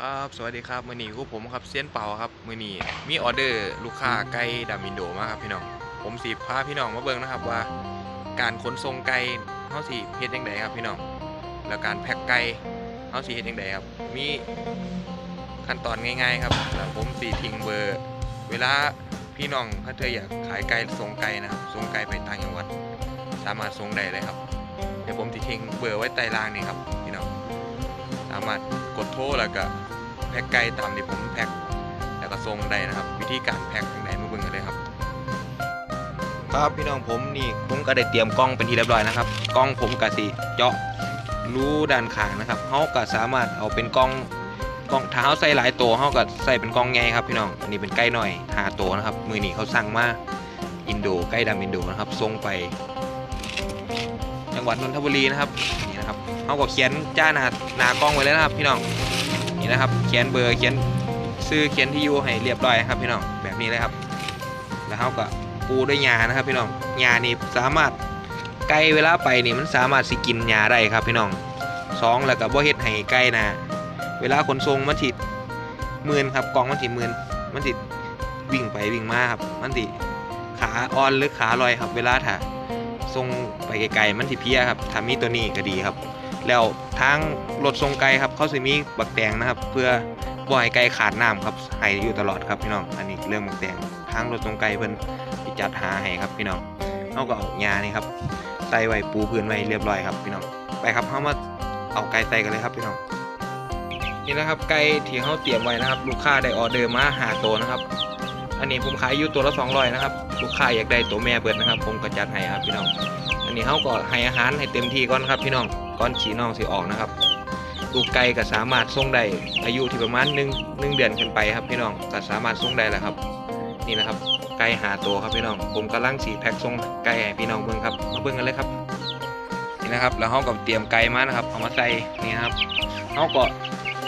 ครับสวัสดีครับมือนี้กูผมครับเซียนเป่าครับมือนี้มีออเดอร์ลูกค้าไก่ดามินโดมาครับพี่น้องผมสีพาพี่น้องมาเบิ่งนะครับว่า การขนส่งไก่เฮาสิเฮ็ดจังไดครับพี่น้องแล้วการแพ็คไก่เฮาสิเฮ็ดจังไดครับ มีขั้นตอนง่ายๆครับแล้วผมสีทิ้งเบอร์ เวลาพี่น้องถ้าเธออยากขายไก่ส่งไก่นะครับส่งไก่ไปต่างจังหวัด สามารถส่งได้เลยครับเดี๋ยวผมสิทิ้งเบอร์ไว้ใต้ล่างนี่ครับพี่น้องสามารถกดโทรแล้วก็แพ็กไก่ตามที่ผมแพ็กแล้วก็ส่งได้นะครับ วิธีการแพ็กอย่างไรมาเบิ่งกันเลยครับ ครับพี่น้องผมนี่ผมก็ได้เตรียมกล้องเป็นที่เรียบร้อยนะครับกล้องผมก็สิเจาะรูด้านข้างนะครับเฮาก็สามารถเอาเป็นกล้องกล้องถ้าใส่หลายตัวเฮาก็ใส่เป็นกล้องใหญ่ครับพี่น้องอันนี้เป็นไก่หน่อยหาตัวนะครับ มือนี้เขาสั่งมาอินโดไก่ดำอินโดนะครับส่งไป จังหวัดนนทบุรีนะครับ นะครับเขาก็เขียนจ้าหน้าหน้ากล้องไว้เลยนะครับ พี่น้องนี่นะครับ เขียนเบอร์เขียนชื่อเขียนที่อยู่ให้เรียบร้อยครับพี่น้องแบบนี้เลยครับ แล้วเขาก็ปูด้วยหญ้านะครับพี่น้องหญ้านี่สามารถไก่เวลาไปนี่มันสามารถสิกินหญ้าได้ครับพี่น้องสองแล้วก็บ่เฮ็ดให้ไก่นะเวลาขนส่งมันสิมื่นครับกล่องมันสิมื่นมันสิวิ่งไปวิ่งมาครับ มันสิขาอ่อนหรือขาลอยครับเวลาถ้า ทรงไปไกลๆมันสิเพียครับถ้ามีตัวนี้ก็ดีครับ แล้วทางรถทรงไกลครับเขาสิมีบักแตงนะครับ เพื่อบ่ให้ไก่ขาดน้ำครับให้อยู่ตลอดครับพี่น้องอันนี้เรื่องบักแตงทางรถทรงไกลเพิ่นสิจัดหาให้ครับพี่น้องเขาก็เอาหญ้านี่ครับใส่ไว้ปูพื้นไว้เรียบร้อยครับพี่น้องไปครับเขามาเอาไก่ใส่กันเลยครับพี่น้องนี่นะครับไก่ที่เขาเตรียมไว้นะครับ ลูกค้าได้ออเดอร์มาหาตัวนะครับ อันนี้ผมขายอยู่ตัวละ200นะครับลูกค้าอยากได้ตัวแม่เบิดนะครับ ผมก็จัดให้ครับพี่น้อง อันนี้เขาก็ให้อาหารให้เต็มที่ก่อนครับ พี่น้องก่อนฉีน้องสิออกนะครับลูกไก่ก็สามารถส่งได้อายุที่ประมาณ1 1เดือนขึ้นไปครับพี่น้องก็สามารถส่งได้แล้วครับ นี่นะครับไก่หาตัวครับพี่น้อง ผมกำลังสีแพ็คส่งไก่ให้พี่น้องเบิ่งครับมาเบิ่งกันเลยครับนี่นะครับ แล้วเขาก็เตรียมไก่มานะครับเอามาใส่นี่นะครับเขาก็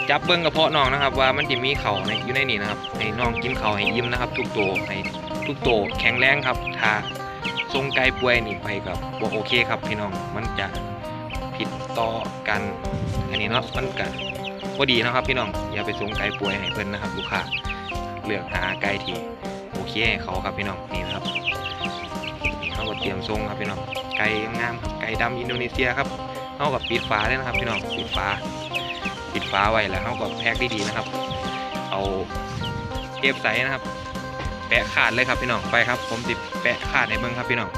จับเบิ้งกระเพาะน้องนะครับ ว่ามันจะมีเข่าในอยู่ในนี่นะครับให้น้องกินเข่าให้ยิ้มนะครับ ทุกตัวให้ทุกตัวแข็งแรงครับถ้าทรงไกลป่วยนี่ไปกับบ่โอเคครับพี่น้องมันจะผิดต่อกันอันนี้เนาะมันก็บ่ดีนะครับพี่น้องอย่าไปทรงไกลป่วยให้เพิ่อนนะครับ ลูกค้าเลือกหาไก่ที่โอเคให้เขาครับพี่น้องนี่นะครับนี่เขาก็เตรียมทรงครับพี่น้องไก่งามครับไก่ดำอินโดนีเซียครับเขากับปิดฝาเลยนะครับพี่น้องปิดฝา ปิดฟ้าไว้แล้วเขาก็แพ็คด้ดีนะครับ เอาเทปใสนะครับ แปะขาดเลยครับพี่น้องไปครับ ผมติดแปะขาดในเบิ้งครับพี่น้อง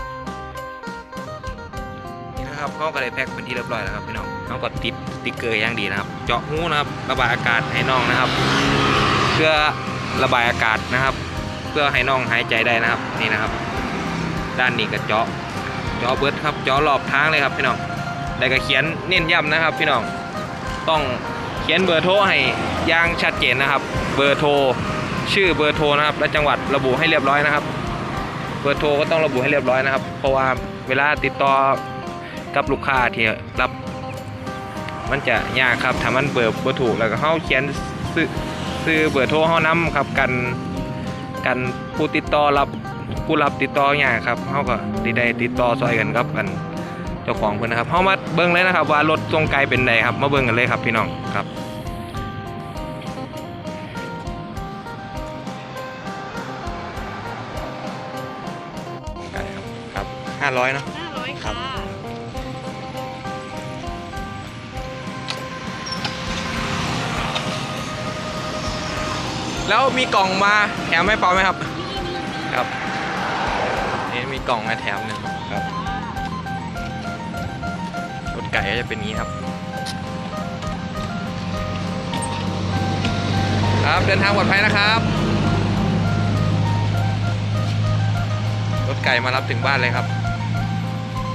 นี่นะครับเขาก็เลยแพ็คเป็นที่เรียบร้อยแล้วครับพี่น้องเขาก็ติดติ๊กเกอร์อย่างดีนะครับ เจาะหูนะครับระบายอากาศให้น้องนะครับ เพื่อระบายอากาศนะครับ เพื่อให้น้องหายใจได้นะครับนี่นะครับ ด้านนี้ก็เจาะเจาะเบิร์ดครับเจาะรอบทางเลยครับพี่น้องแล้วก็เขียนเน้นย้ำนะครับ พี่น้องต้อง ขียนเบอร์โทรให้อย่างชัดเจนนะครับ เบอร์โทรชื่อเบอร์โทรนะครับ และจังหวัดระบุให้เรียบร้อยนะครับ เบอร์โทรก็ต้องระบุให้เรียบร้อยนะครับ เพราะว่าเวลาติดต่อกับลูกค้าที่รับ มันจะยากครับถ้ามันเบอร์เบ่ถูกแล้วก็เฮาเขียนซื้อเบอร์โทรเฮานำครับกันกันผู้ติดต่อรับผู้รับติดต่อยากครับเฮาก็ได้ได้ติดต่อซอยกันครับกัน จ้าของเพื่อนนะครับเฮามาเบิ่งเลยนะครับ ว่ารถทรงไกลเป็นไดครับ มาเบิ่งกันเลยครับพี่น้องครับไกลครับครับห้าร้อยเนาะห้าร้อยครัค่ะบแล้วมีกล่องมาแถมให้เปาไหมครับ ครับนี่มีกล่องมาแถมหนึ่งครับรถ ไก่ก็จะเป็นนี้ครับ ครับเดินทางปลอดภัยนะครับรถไก่มารับถึงบ้านเลยครับ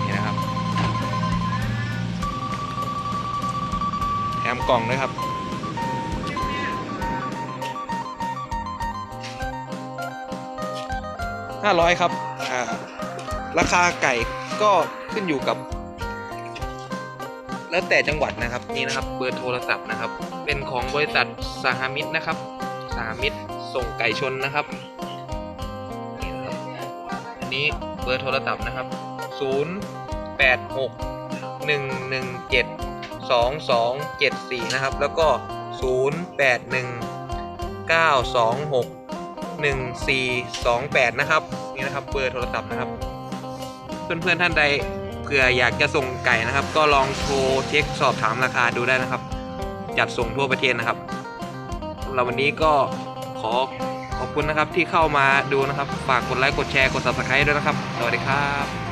นี่นะครับแถมกล่องด้วยครับห้าร้อยครับ อ่า ราคาไก่ก็ขึ้นอยู่กับ แล้วแต่จังหวัดนะครับนี่นะครับเบอร์โทรศัพท์นะครับ เป็นของบริษัทสหมิตรนะครับ สหมิตรส่งไก่ชนนะครับนี่นะครับอันนี้เบอร์โทรศัพท์นะครับ 0 8 6 1 1 7 2 2 7 4 นะครับ แล้วก็0 0819261428 นะครับ นี่นะครับ เบอร์โทรศัพท์นะครับ เพื่อนๆท่านใด เผื่ออยากจะส่งไก่นะครับ ก็ลองโทรเช็คสอบถามราคาดูได้นะครับ จัดส่งทั่วประเทศนะครับสำหรับวันนี้ก็ขอขอบคุณนะครับที่เข้ามาดูนะครับ ฝากกดไลค์กดแชร์กด subscribe ด้วยนะครับ สวัสดีครับ